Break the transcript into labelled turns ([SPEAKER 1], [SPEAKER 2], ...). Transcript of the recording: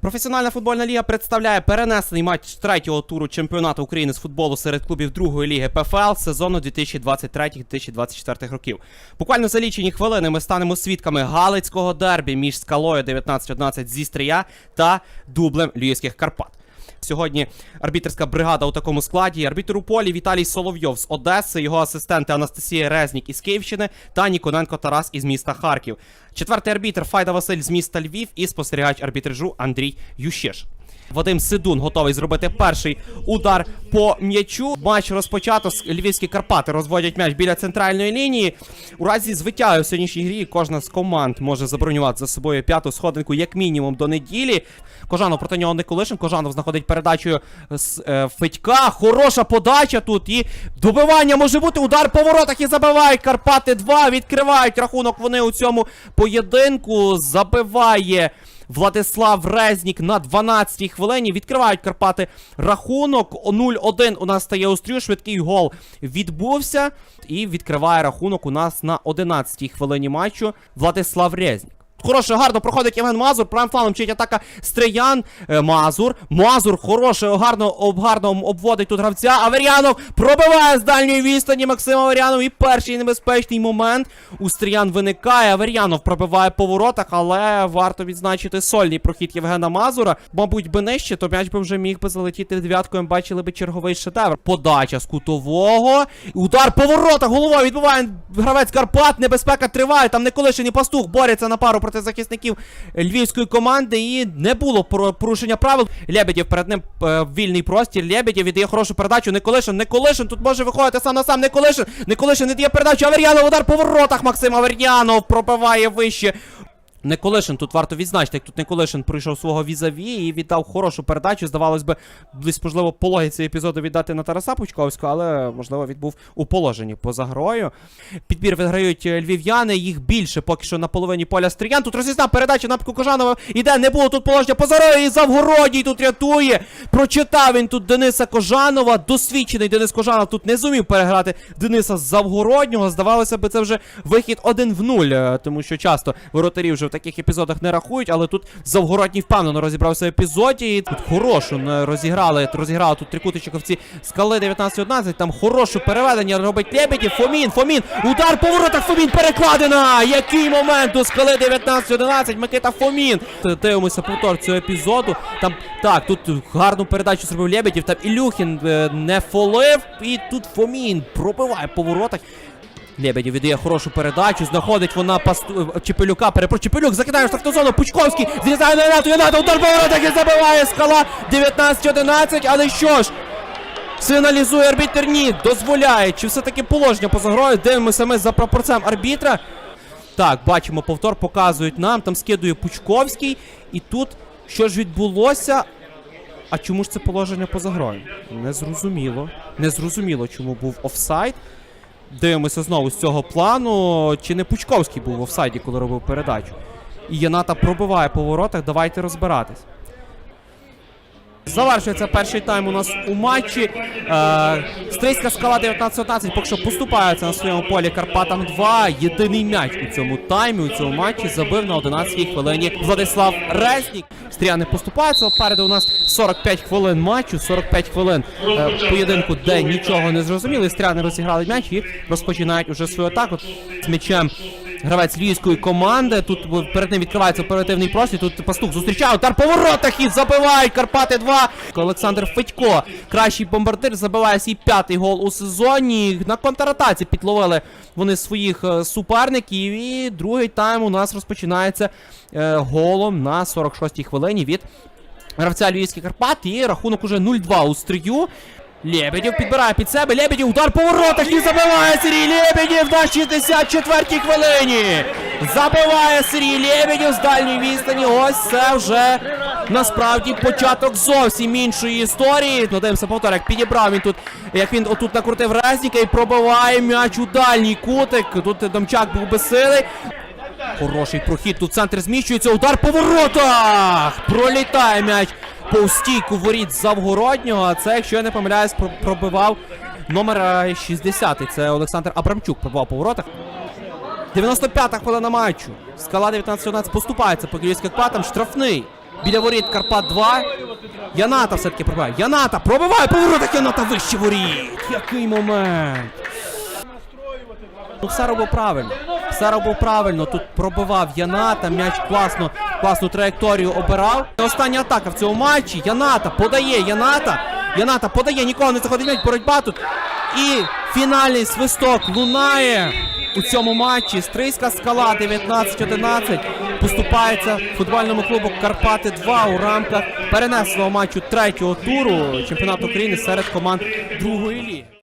[SPEAKER 1] Професіональна футбольна ліга представляє перенесений матч третього туру чемпіонату України з футболу серед клубів другої ліги ПФЛ сезону 2023-2024 років. Буквально за лічені хвилини ми станемо свідками галицького дербі між скалою 1911 зі Стрия та дублем Львівських Карпат. Сьогодні арбітерська бригада у такому складі. Арбітр у полі Віталій Соловйов з Одеси, його асистенти Анастасія Резнік із Київщини та Ніконенко Тарас із міста Харків. Четвертий арбітр Файда Василь з міста Львів і спостерігач арбітражу Андрій Ющеш. Вадим Сидун готовий зробити перший удар по м'ячу. Матч розпочато. Львівські Карпати розводять м'яч біля центральної лінії. У разі звиття у сьогоднішній грі кожна з команд може забронювати за собою п'яту сходинку як мінімум до неділі. Кожанов проти нього не Николишин. Кожанов знаходить передачу з е, Федька. Хороша подача тут. І добивання може бути. Удар по воротах і забивають. Карпати 2. Відкривають рахунок вони у цьому поєдинку. Забиває. Владислав Резнік на 12-й хвилині. Відкривають Карпати рахунок. 0-1 у нас стає Острю. Швидкий гол відбувся. І відкриває рахунок у нас на 11-й хвилині матчу Владислав Резнік. Хороше, гарно проходить Євген Мазур. Правим вчить атака Стриян. Е, Мазур. Мазур хороше, гарно, об, гарно обводить тут гравця. Аверянов пробиває з дальньої відстані Максим Аверянов. І перший небезпечний момент у Стриян виникає. Аверянов пробиває по воротах, але варто відзначити сольний прохід Євгена Мазура. Мабуть, би нижче, то м'яч би вже міг би залетіти в дев'ятку. Бачили би черговий шедевр. Подача з кутового. Удар по воротах. Головою відбуває гравець Карпат. Небезпека триває. Там Николишин і пастух борються на пару проти захисників львівської команди. І не було порушення правил. Лебедєв перед ним е, вільний простір. Лебедєв віддає хорошу передачу. Николишин. Николишин тут може виходити сам на сам. Николишин. Николишин віддає передачу. Авер'янов. Удар по воротах. Максим Авер'янов пробиває вище. Николишин тут варто відзначити, як тут Николишин пройшов свого візаві і віддав хорошу передачу. Здавалось би, десь, можливо, по логіці епізоду віддати на Тараса Пучковського, але, можливо, він був у положенні поза грою. Підбір виграють е, львів'яни, їх більше поки що на половині поля стріян. Тут розрізна передача на Кожанова іде, не було тут положення поза грою, і Завгородній тут рятує. Прочитав він тут Дениса Кожанова. Досвідчений Денис Кожанов тут не зумів переграти Дениса Завгороднього. Здавалося би, це вже вихід один в нуль, е, тому що часто воротарі вже в таких епізодах не рахують, але тут Завгородній впевнено розібрався в епізоді. І тут хорошу розіграли, розіграли тут трикутичковці скали 19-11. Там хороше переведення робить Лебедів. Фомін, Фомін, удар по воротах, Фомін перекладена. Який момент у скали 19-11, Микита Фомін. Дивимося повтор цього епізоду. Там так, тут гарну передачу зробив Лебедів. Там Ілюхін е, не фолив. І тут Фомін пробиває по воротах. Лебедів віддає хорошу передачу, знаходить вона пасту... е, Чепелюка, перепрошую, Чепелюк закидає в штрафну зону, Пучковський зрізає на Янату, Янату, удар по і забиває скала 19-11, але що ж, сигналізує арбітер, ні, дозволяє, чи все-таки положення поза грою, дивимося ми за пропорцем арбітра. Так, бачимо, повтор показують нам, там скидує Пучковський, і тут що ж відбулося? А чому ж це положення поза грою? Незрозуміло. Незрозуміло, чому був офсайд. Дивимося знову з цього плану. Чи не Пучковський був в офсайді, коли робив передачу? І Яната пробиває по воротах. Давайте розбиратись. Завершується перший тайм у нас у матчі. Е, Стрийська скала 19-11 поки що поступається на своєму полі Карпатам 2. Єдиний м'яч у цьому таймі, у цьому матчі забив на 11-й хвилині Владислав Резнік. Стріяни поступаються. Попереду у нас 45 хвилин матчу, 45 хвилин е, поєдинку, де нічого не зрозуміли. Стріяни розіграли м'яч і розпочинають уже свою атаку з м'ячем. Гравець львівської команди. Тут перед ним відкривається оперативний простір. Тут пастух зустрічає удар по воротах і забивають Карпати 2. Олександр Федько, кращий бомбардир, забиває свій п'ятий гол у сезоні. На контратаці підловили вони своїх е, суперників. І другий тайм у нас розпочинається е, голом на 46-й хвилині від гравця Львівських Карпат. І рахунок уже 0-2 у стрію. Лебедєв підбирає під себе. Лебедєв удар по воротах і забиває Сергій Лебедєв на 64-й хвилині. Забиває Сергій Лебедєв з дальньої відстані. Ось це вже насправді початок зовсім іншої історії. Ну, дивимося повтор, як підібрав він тут, як він отут накрутив Резніка і пробиває м'яч у дальній кутик. Тут Домчак був безсилий. Хороший прохід. Тут центр зміщується. Удар по воротах! Пролітає м'яч по стійку воріт Завгороднього. А це, якщо я не помиляюсь, про- пробивав номер е, 60. Це Олександр Абрамчук пробивав по воротах. 95-та хвилина матчу. Скала 19-17 поступається по київських патам. Штрафний. Біля воріт Карпат 2. Яната все-таки пробиває. Яната пробиває повороток Яната вище воріт. Який момент. Ну, все робив правильно. Все робив правильно. Тут пробивав Яната, м'яч класно, класну траєкторію обирав. І Остання атака в цьому матчі. Яната подає Яната. Яната подає, нікого не заходить м'яч, боротьба тут. І фінальний свисток лунає у цьому матчі. Стрийська скала 19-11 поступається футбольному клубу Карпати 2 у рамках перенесеного матчу третього туру чемпіонату України серед команд другої ліги.